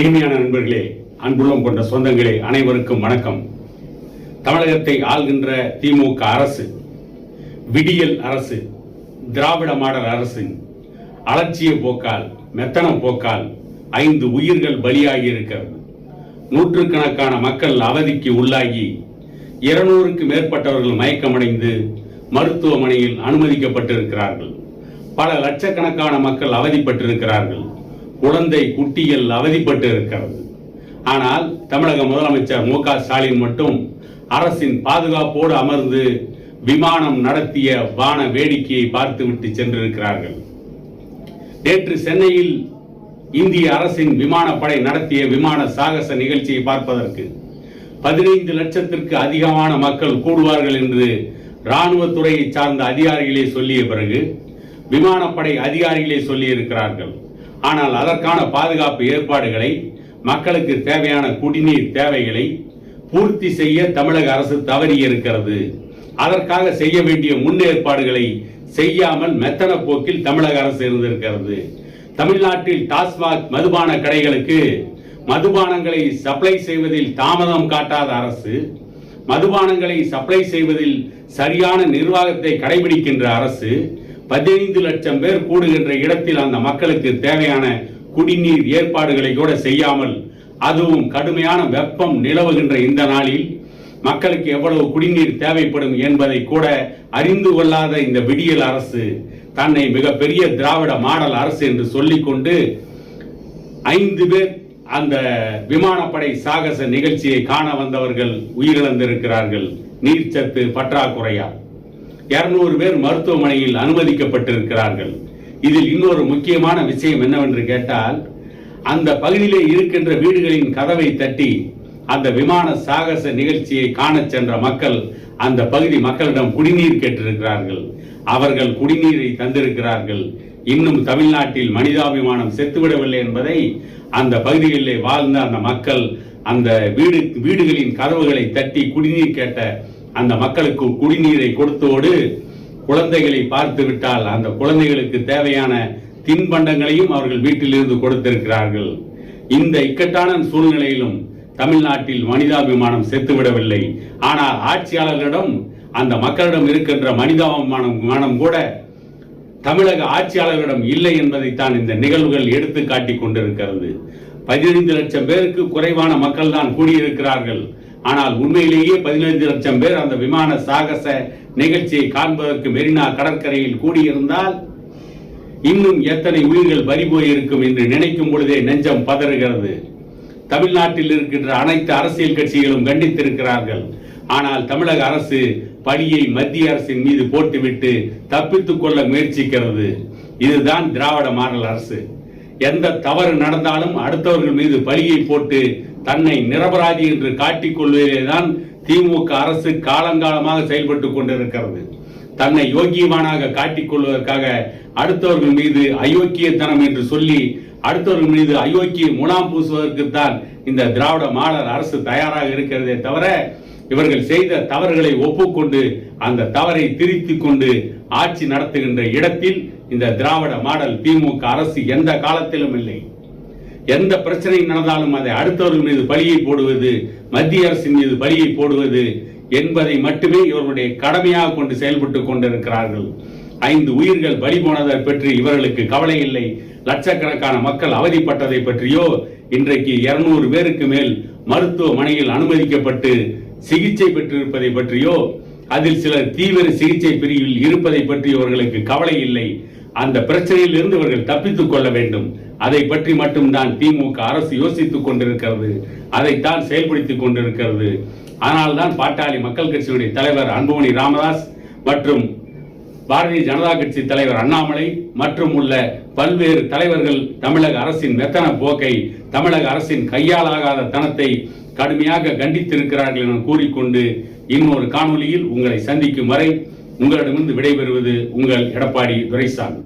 இனிமையான நண்பர்களே அன்புள்ளம் கொண்ட சொந்தங்களே அனைவருக்கும் வணக்கம். தமிழகத்தை ஆள்கின்ற திமுக அரசு விடியல் அரசு திராவிட மாடல் அரசின் அலட்சிய போக்கால் மெத்தன போக்கால் ஐந்து உயிர்கள் பலியாகி இருக்கிறது. நூற்றுக்கணக்கான மக்கள் அவதிக்கு உள்ளாகி இருநூறுக்கு மேற்பட்டவர்கள் மயக்கமடைந்து மருத்துவமனையில் அனுமதிக்கப்பட்டிருக்கிறார்கள். பல லட்சக்கணக்கான மக்கள் அவதிப்பட்டிருக்கிறார்கள். குழந்தை குட்டிகள் அவதிப்பட்டு இருக்கிறது. ஆனால் தமிழக முதலமைச்சர் மு க ஸ்டாலின் மட்டும் அரசின் பாதுகாப்போடு அமர்ந்து விமானம் நடத்திய வான வேடிக்கையை பார்த்துவிட்டு சென்றிருக்கிறார்கள். நேற்று சென்னையில் இந்திய அரசின் விமானப்படை நடத்திய விமான சாகச நிகழ்ச்சியை பார்ப்பதற்கு பதினைந்து லட்சத்திற்கு அதிகமான மக்கள் கூடுவார்கள் என்று இராணுவத்துறையை சார்ந்த அதிகாரிகளே சொல்லிய பிறகு விமானப்படை அதிகாரிகளே சொல்லியிருக்கிறார்கள். ஆனால் அதற்கான பாதுகாப்பு ஏற்பாடுகளை மக்களுக்கு தேவையான குடிநீர் தேவைகளை பூர்த்தி செய்ய தமிழக அரசு தவறி இருக்கிறது. அதற்காக செய்ய வேண்டிய முன்னேற்பாடுகளை செய்யாமல் மெத்தன போக்கில் தமிழக அரசு இருந்திருக்கிறது. தமிழ்நாட்டில் டாஸ்மாக் மதுபான கடைகளுக்கு மதுபானங்களை சப்ளை செய்வதில் தாமதம் காட்டாத அரசு மதுபானங்களை சப்ளை செய்வதில் சரியான நிர்வாகத்தை கடைபிடிக்கின்ற அரசு பதினைந்து லட்சம் பேர் கூடுகின்ற இடத்தில் அந்த மக்களுக்கு தேவையான குடிநீர் ஏற்பாடுகளை கூட செய்யாமல் அதுவும் கடுமையான வெப்பம் நிலவுகின்ற இந்த நாளில் மக்களுக்கு எவ்வளவு குடிநீர் தேவைப்படும் என்பதை கூட அறிந்து கொள்ளாத இந்த விடியல் அரசு தன்னை மிகப்பெரிய திராவிட மாடல் அரசு என்று சொல்லிக்கொண்டு ஐந்து பேர் அந்த விமானப்படை சாகச நிகழ்ச்சியை காண வந்தவர்கள் உயிரிழந்திருக்கிறார்கள். நீர்ச்சத்து பற்றாக்குறையால். இருநூறு பேர் மருத்துவமனையில் அனுமதிக்கப்பட்டிருக்கிறார்கள். இதில் இன்னொரு முக்கியமான விஷயம் என்னவென்று கேட்டால் அந்த பகுதியிலே இருக்கின்ற வீடுகளின் கதவை தட்டி அந்த விமான சாகச நிகழ்ச்சியை காண சென்ற மக்கள் அந்த பகுதி மக்களிடம் குடிநீர் கேட்டிருக்கிறார்கள். அவர்கள் குடிநீரை தந்திருக்கிறார்கள். இன்னும் தமிழ்நாட்டில் மனிதாபிமானம் செத்துவிடவில்லை என்பதை அந்த பகுதிகளிலே வாழ்ந்த அந்த மக்கள் அந்த வீடு வீடுகளின் கதவுகளை தட்டி குடிநீர் கேட்ட அந்த மக்களுக்கு குடிநீரை கொடுத்தோடு குழந்தைகளை பார்த்து விட்டால் அந்த குழந்தைகளுக்கு தேவையான தின்பண்டங்களையும் அவர்கள் வீட்டிலிருந்து கொடுத்திருக்கிறார்கள். இந்த இக்கட்டான சூழ்நிலையிலும் தமிழ்நாட்டில் மனிதாபிமானம் செத்துவிடவில்லை. ஆனால் ஆட்சியாளர்களிடம் அந்த மக்களிடம் இருக்கின்ற மனிதாபிமானம் கூட தமிழக ஆட்சியாளர்களிடம் இல்லை என்பதைத்தான் இந்த நிகழ்வுகள் எடுத்து காட்டி கொண்டிருக்கிறது. பதினைந்து லட்சம் பேருக்கு குறைவான மக்கள் தான் கூடியிருக்கிறார்கள். ஆனால் உண்மையிலேயே பதினைந்து லட்சம் பேர் அந்த விமான சாகச நிகழ்ச்சியை காண்பதற்கு மெரினா கடற்கரையில் கூடியிருந்தால் இன்னும் எத்தனை உயிர்கள் பறி போயிருக்கும் என்று நினைக்கும் பொழுதே நெஞ்சம் பதறுகிறது. தமிழ்நாட்டில் இருக்கின்ற அனைத்து அரசியல் கட்சிகளும் கண்டித்திருக்கிறார்கள். ஆனால் தமிழக அரசு பழியை மத்திய அரசின் மீது போட்டுவிட்டு தப்பித்துக் கொள்ள முயற்சிக்கிறது. இதுதான் திராவிட மாடல் அரசு. எந்த தவறு நடந்தாலும் அடுத்தவர்கள் மீது பழியை போட்டு தன்னை நிரபராதி என்று காட்டிக் கொள்வதிலேதான் திமுக அரசு காலங்காலமாக செயல்பட்டு கொண்டிருக்கிறது. தன்னை யோக்கியமானாக காட்டிக் கொள்வதற்காக அடுத்தவர்கள் மீது அயோக்கியத்தனம் என்று சொல்லி அடுத்தவர்கள் மீது அயோக்கிய முலாம் பூசுவதற்குத்தான் இந்த திராவிட மாடல் அரசு தயாராக இருக்கிறதே தவிர இவர்கள் செய்த தவறுகளை ஒப்புக்கொண்டு அந்த தவறை திருத்திக் கொண்டு ஆட்சி நடத்துகின்ற இடத்தில் இந்த திராவிட மாடல் திமுக அரசு எந்த காலத்திலும் இல்லை. எந்த பிரச்சனை நடந்தாலும் அதை அடுத்தவர்கள் மீது பழியை போடுவது மத்திய அரசின் மீது பழியை போடுவது என்பதை மட்டுமே இவர்களுடைய கடமையாக கொண்டு செயல்பட்டுக் கொண்டிருக்கிறார்கள். ஐந்து உயிர்கள் பலி போனதை பற்றி இவர்களுக்கு கவலை இல்லை. லட்சக்கணக்கான மக்கள் அவதிப்பட்டதை பற்றியோ இன்றைக்கு இருநூறு பேருக்கு மேல் மருத்துவமனையில் அனுமதிக்கப்பட்டு சிகிச்சை பெற்றிருப்பதை பற்றியோ அதில் சிலர் தீவிர சிகிச்சை பிரிவில் இருப்பதை பற்றி இவர்களுக்கு கவலை இல்லை. அந்த பிரச்சனையில் இருந்து இவர்கள் தப்பித்துக் கொள்ள வேண்டும். அதை பற்றி மட்டும்தான் திமுக அரசு யோசித்துக் கொண்டிருக்கிறது. அதைத்தான் செயல்படுத்திக் கொண்டிருக்கிறது. ஆனால்தான் பாட்டாளி மக்கள் கட்சியுடைய தலைவர் அன்புமணி ராமதாஸ் மற்றும் பாரதிய ஜனதா கட்சி தலைவர் அண்ணாமலை மற்றும் உள்ள பல்வேறு தலைவர்கள் தமிழக அரசின் மெத்தன போக்கை தமிழக அரசின் கையாலாகாத தனத்தை கடுமையாக கண்டித்திருக்கிறார்கள் என கூறிக்கொண்டு இன்னொரு காணொலியில் உங்களை சந்திக்கும் வரை உங்களிடமிருந்து விடைபெறுவது உங்கள் எடப்பாடி துரைசாமி.